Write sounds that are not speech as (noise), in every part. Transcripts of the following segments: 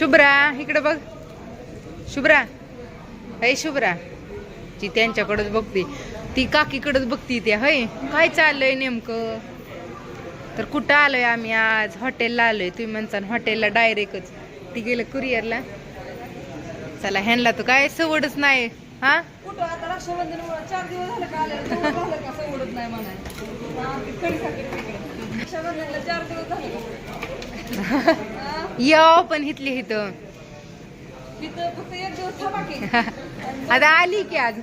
शुभ्रा इकडे बघ. शुभ्रा. अय शुभ्रा ती त्यांच्याकडेच बघते. ती काकीकडेच बघती त्या होय? काय चाललंय नेमकं? तर कुठं आलोय आम्ही आज? हॉटेलला आलोय तुम्ही म्हणता हॉटेलला डायरेक्टच. ती गेलं कुरिअरला. चला ह्यांना तर काय सवडच नाही हा? या पण थांबा की. (laughs) आता आली की आज.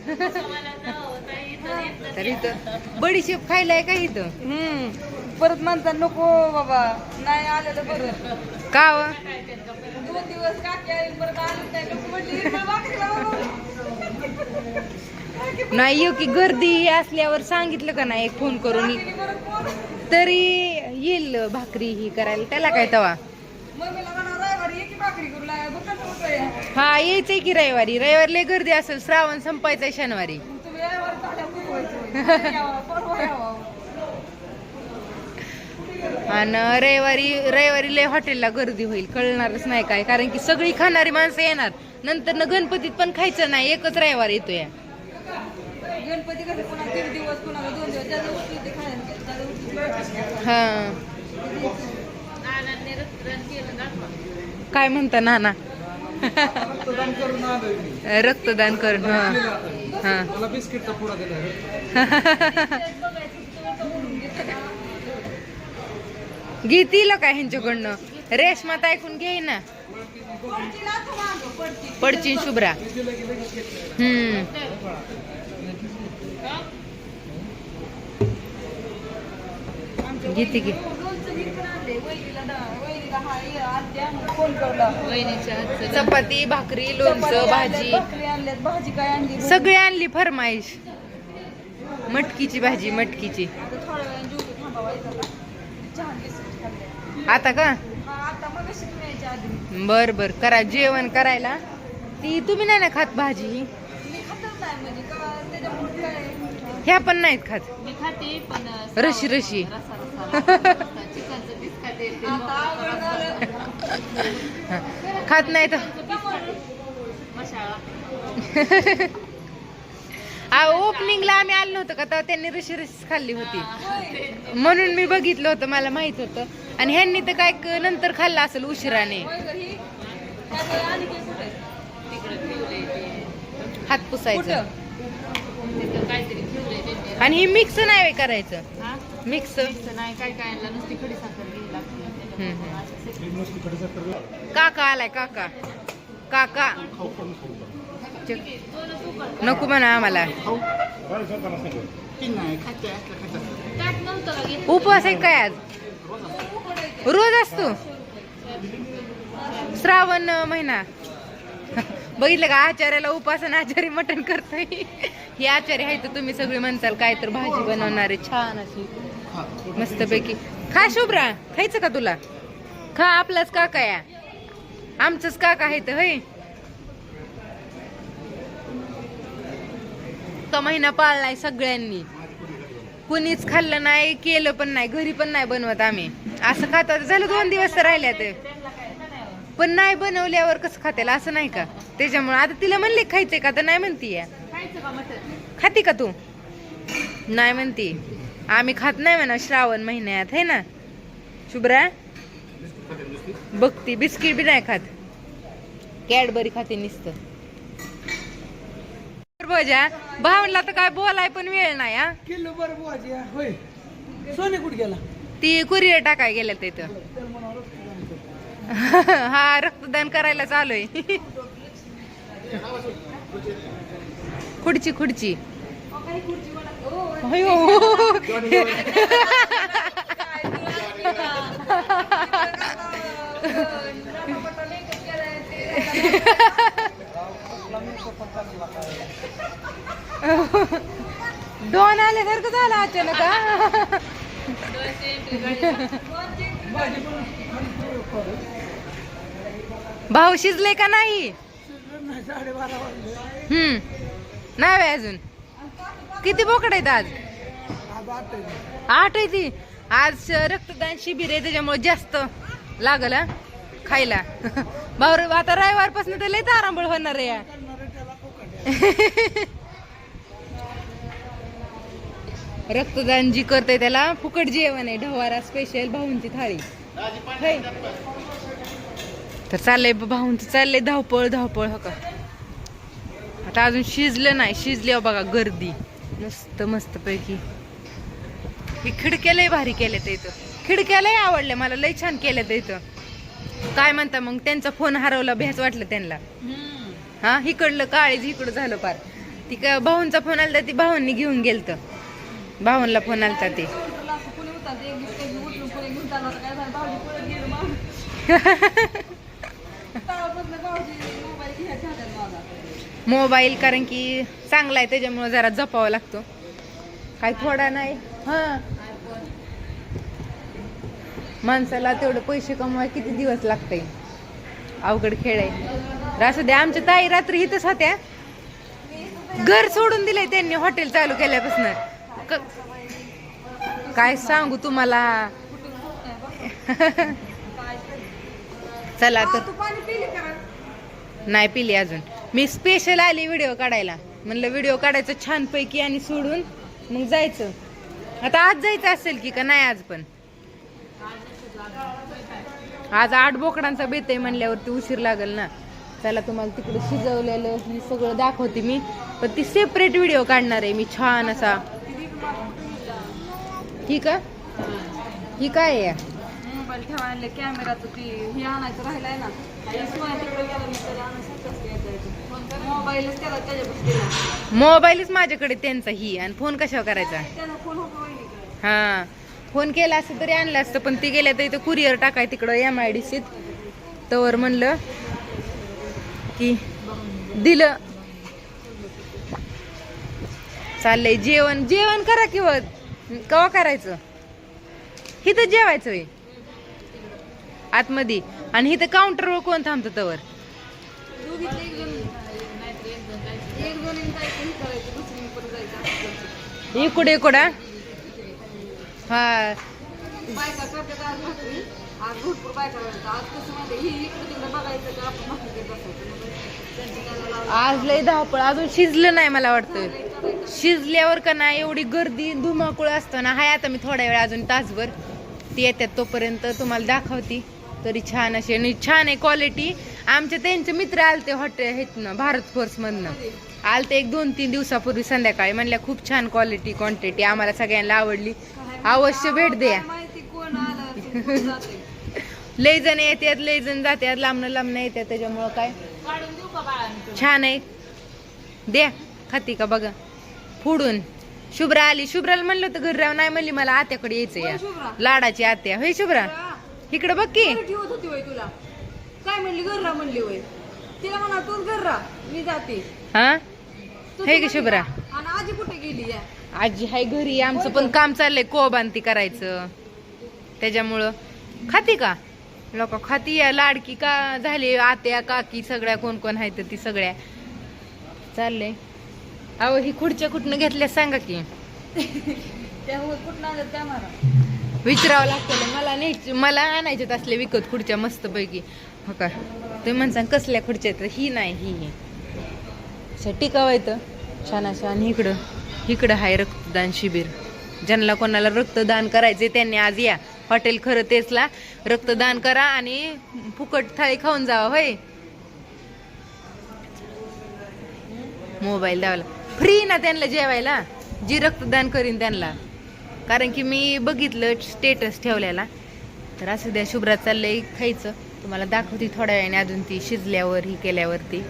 तर इथं. बडीशेप खायलाय का इथं? हम्म. परत म्हणता नको बाबा नाही आलेलं बरं. का व? दोन दिवस काकी आली परत आली नाही. येऊ की गर्दी असल्यावर सांगितलं का नाही? एक फोन करून. तरी येईल भाकरी ही करायला. त्याला काय तवा? मम्मीला म्हणा रविवारी ये की भाकरी करू लागा बघ कसं होतंय हा यायचंय की रविवारी. रविवारी लय गर्दी असेल. श्रावण संपायचंय शनिवारी. तुम्ही रविवारी परवा यावं. आणि रविवारी रविवारी लय हॉटेलला गर्दी होईल. कळणारच नाही काय. कारण की सगळी खाणारी माणसं येणार. नंतर न गणपतीत पण खायचं नाही. एकच रविवार येतोय. गणपती कसं कोणाला तीन दिवस कोणाला दोन दिवस. ज्या दिवशी ते खायला त्या दिवशी हा. काय म्हणता नाना? रक्तदान करून आलोय मी. रक्तदान करून हा. घेतील काय ह्यांच्याकडनं? रेशमात ऐकून घे ना. पडचीन शुभ्रा. हम्म. घेते की. चपाती भाकरी लोणचं भाजी. भाजी काय आणली सगळी आणली फरमाईश. मटकीची भाजी मटकीची. आता का? बर बर. करा जेवण करायला. ती तुम्ही नाही ना खात भाजी ह्या पण नाहीत खात. रशी रशी. खाते नाही तर ओपनिंगला आम्ही आलो नव्हतं का? तेव्हा त्यांनी रशी रशी खाल्ली होती. म्हणून मी बघितलं होतं मला माहीत होतं. आणि ह्यांनी तर काय नंतर खाल्लं असेल उशिराने. हात पुसायचं. आणि ही मिक्स नाही करायचं. मिक्स नाही काय काय नुसती खडी साखर लागते. काका आलाय काका. काका. नको म्हणा आम्हाला? उपवास आहे काय आज? रोज असतो. श्रावण महिना. बघितलं का? आचार्याला उपास आणि आचार्य मटण करतोय. हे आचार्य आहे तर तुम्ही सगळे म्हणताल काय तर भाजी बनवणारे छान अशी. मस्तपैकी. खा शुभ्रा. खायचं का तुला? खा आपलाच काका या. आमचंच काका आहे तर होय. तो महिना पाळलाय सगळ्यांनी. कुणीच खाल्लं नाही केलं पण नाही घरी पण नाही बनवत आम्ही. असं खात आता झालं दोन दिवस तर राहिल्या ते पण नाही बनवल्यावर कसं खातेला असं नाही का? त्याच्यामुळे आता तिला म्हणले खायचंय का? तर नाही म्हणती मटण? खाती का तू? नाही म्हणती. आम्ही खात नाही म्हणा श्रावण महिन्यात है ना? शुभ्रा? बघती बिस्किट बी नाही खात. कॅडबरी खाते नुसतं. बजा भावनला तर काय बोलाय पण वेळ नाही हा? किलो बरं बुवाजी होय. सोने कुठे गेला? ती कुरिअर टाकाय गेल्या तिथं (laughs) हा रक्तदान करायला चालू आहे. खुडची खुडची अयो. दोन आल्यासारखं झालं अचानक हा? भाऊ शिजले का नाही? साडेबारा वाजले. हम्म. नाही अजून. किती बोकड आहेत आज? आठ आहे. ती. आज रक्तदान शिबिर आहे त्याच्यामुळे जास्त लागल हा. खायला. (laughs) बावर आता रविवारपासून तर लय तारांबळ होणार आहे या. रक्तदान जी करते त्याला फुकट जेवण आहे ढवारा स्पेशल भाऊंची थाळी. तर चाललंय भाऊंच भाऊंचं चाललंय धावपळ धावपळ हो का. आता अजून शिजलं नाही शिजल्यावर बघा गर्दी. मस्त मस्त पैकी. ही खिडक्या लय भारी केल्या ते इथं. खिडक्या लय आवडल्या मला लय छान केल्या ते इथं. काय म्हणता मग त्यांचा फोन हरवला भ्याच वाटलं त्यांना. हा इकडलं काळीज इकडं झालं पार. ती का भाऊंचा फोन आलता ती भाऊंनी घेऊन गेलत. भाऊंला फोन आलता ते. तर मोबाईल कारण की चांगला आहे त्याच्यामुळे जरा जपावा लागतो. काही थोडा नाही. हा. माणसाला तेवढे पैसे कमवाय किती दिवस लागते अवघड खेळ आहे. असं द्या आमच्या ताई रात्री इथंच होत्या. घर सोडून दिलंय त्यांनी हॉटेल चालू केल्यापासून. क- काय सांगू तुम्हाला? चला तर. नाही पिली अजून. मी स्पेशल आली व्हिडिओ काढायला. म्हणलं व्हिडिओ काढायचं छान पैकी आणि सोडून. मग जायचं. आता आज जायचं असेल की का? नाही आज पण. आज आठ बोकडांचा बेत आहे म्हणल्यावरती उशीर लागेल ना. चला तुम्हाला तिकडे शिजवलेलं हे सगळं दाखवते मी. पण ती सेपरेट व्हिडिओ काढणार आहे मी छान असा. ठीक आहे ही काय आहे? मोबाईल ठेवायला कॅमेराचं ती हे आणायचं राहिलाय ना. सोया तिकडे गेला मी त्याला आणायचं मोबाईलच त्याला मोबाईलच माझ्याकडे त्यांचा ही आणि फोन कशावर करायचा? हा. फोन केला असतं तरी आणलं असतं पण ती गेल्या तर इथं कुरिअर टाकाय तिकडं एम आय डी सीत तवर म्हणलं की दिलं. चाललंय जेवण. जेवण करा किंवा कवा करायचं? इथं जेवायचं होय आतमध्ये. आणि इथं काउंटरवर कोण थांबतं तवर? इकडे. इकडा. हा. बायका करतात आज भाकरी आज भरपूर बायका करतात आज कसं माहिती ही इकडे तिकडे बघायचं का आपण भाकरी करत आज लय धावपळ अजून शिजलं नाही मला वाटतं. शिजल्यावर का नाही एवढी गर्दी धुमाकूळ असतं ना. हाय आता मी थोड्या वेळ अजून तासभर. ती येतात तोपर्यंत तुम्हाला दाखवती. तरी छान अशी आणि छान आहे क्वालिटी आमचे त्यांचे मित्र आलते हॉटेल आहेत ना भारत फोर्स मधनं. आलते एक दोन तीन दिवसापूर्वी संध्याकाळी. म्हणल्या खूप छान क्वालिटी क्वांटिटी आम्हाला सगळ्यांना आवडली. अवश्य भेट द्या. माहिती कोण आलं ते कोण जाते. (laughs) लय जण येतात लय जण जातात लांबणं लांबणं येतात त्याच्यामुळं काय? काढून देऊ का? छान आहे. द्या खाती का बघा. फोडून. शुभ्रा आली. शुभ्राला म्हणलं होतं घरी राव नाही म्हणली मला आत्याकडे यायचं कोण या? लाडाची आत्या. होय शुभ्रा? इकडे बघ की. घरी ठेवत होती वय तुला. काय म्हणली? घररा म्हणली वय. तिला म्हणा तूच घररा मी जाते. हा? तू हे तू का शुभ्रा? आणि आजी कुठे गेली या? आजी हाय घरी आमचं पण काम चाललंय कोबांती करायचं. त्याच्यामुळं खाती का? लोक खाती या लाडकी का झाली आत्या काकी सगळ्या कोण कोण आहेत ती सगळ्या. चाललंय. अहो ही खुर्च्या कुठनं घेतल्या सांगा की. विचारावं लागतं मला न्यायची मला आणायच्यात असले विकत खुर्च्या मस्त पैकी हो का? तुम्ही म्हणसान कसल्या खुर्च्या आहेत? ही नाही ही अशा टिकाव येतं छान अशा आणि इकडं. इकडं आहे रक्तदान शिबिर. ज्यांना कोणाला रक्तदान करायचे त्यांनी आज या. हॉटेल खरं तेचला. रक्तदान करा आणि फुकट थाळी खाऊन जावा होय? मोबाईल द्यावाला फ्री ना त्यांना जेवायला? जी रक्तदान करीन त्यांना. कारण की मी बघितलं स्टेटस ठेवलेला. तर असं द्या शुभ्रात चाललंय खायचं. तुम्हाला दाखवते थोड्या वेळाने अजून ती शिजल्यावर ही केल्यावरती.